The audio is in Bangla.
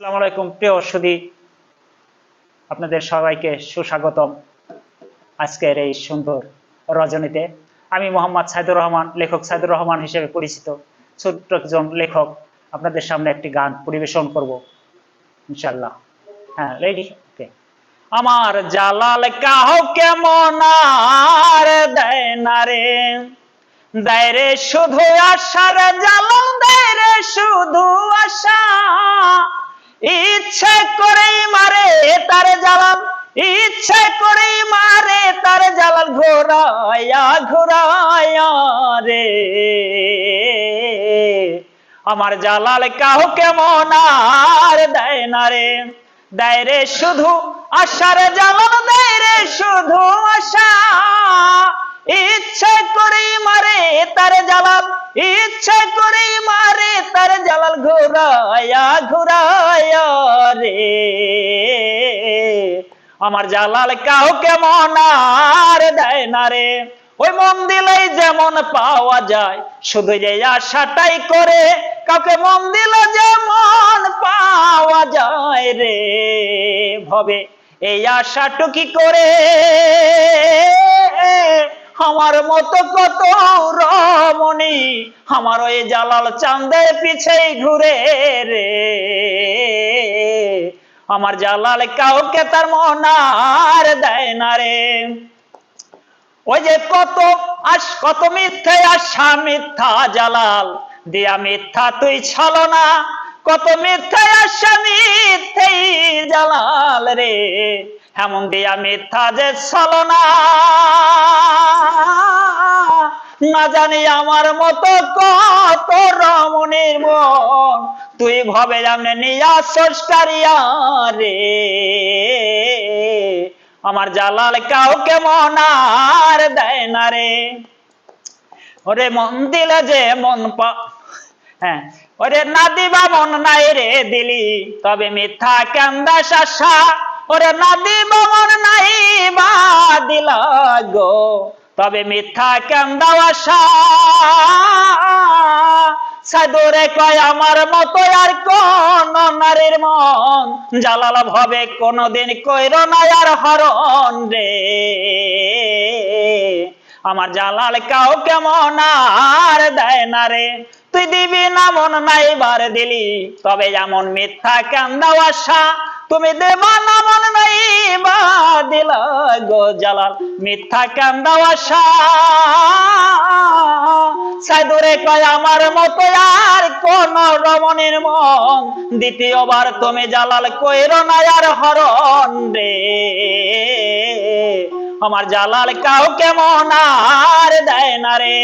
আসসালামু আলাইকুম, প্রিয় সুদী আপনাদের সবাইকে সুস্বাগতম আজকের এই সুন্দর রজনীতে। আমি মোহাম্মদ সাইদুর রহমান, লেখক সাইদুর রহমান হিসেবে পরিচিত ছোট্ট একজন লেখক। আপনাদের সামনে একটি গান পরিবেশন করব ইনশাল্লাহ হ্যাঁ রেডি ওকে আমার জালাল কাহ কেমন আর দেয় না রে? দেয় রে শুধু আশার, জালাল দেয় রে শুধু আশা। তার জালাল, ইচ্ছে করেই মারে, তার জালাল ঘোরায়া ঘোরায়া রে। আমার জালাল কাহ কেমন আর দেয় না রে? দেয় রে শুধু আশার জালাল, দেয় রে শুধু আশা। ইচ্ছে করেই মারে তার জালাল, ইচ্ছে করেই মারে তার জালাল ঘোরায়া ঘোরায়া আমার জালাল কাউ কেমন আর দেয় না রে? ওই মন দিলেই যেমন পাওয়া যায়, শুধু যে আশাটাই করে কাউকে মন দিল যেমন পাওয়া যায় রে ভবে। এই আশাটু কি করে? আমার মতো কত রমণী, আমার ওই জালাল চাঁদের পিছেই ঘুরে রে। আমার জালাল কাউকে তার মনার দেয় না রে। ওই যে কত আস, কত মিথ্যে আশা, মিথ্যা জালাল, দিয়া মিথ্যা তুই ছলো না। কত মিথ্যে আশা মিথ্যে জালাল রে। হেমন দিয়া মিথ্যা যে ছলো না। না জানি আমার মতো কত রমণীর মন। তুই ভবে জানে নিয়া সষ্টারিয়া রে। আমার জালাল কাউকে মনার দেয় না রে। ওরে মন দিলে যে মন পা হ্যাঁ ওরে না দিবা মন নাই রে দিলি। তবে মিথ্যা কান্দা শাসা, ওরে না দিবা মন নাই বা দিলা গো। তবে মিথ্যা আশা? সাদরে কয়, আমার মতো আর কোন নারীর মন? জালাল ভাবে কোনদিন কইর না আর হরণ রে। আমার জালাল কাউ কেমন আর দেয় না রে। তুই দিবি না মন নাই বার দিলি, তবে এমন মিথ্যা কান্দা আশা, তুমি দেবা না মন নাই বা দিল গো জালাল। মিথ্যা কান্দা আশা? সাইদুরে কয়, আমার মতো আর কোন রমণের মন? দ্বিতীয়বার তুমি জালাল কইর না আর হরণ রে। আমার জালাল কাউকে মন আর দেয় না রে।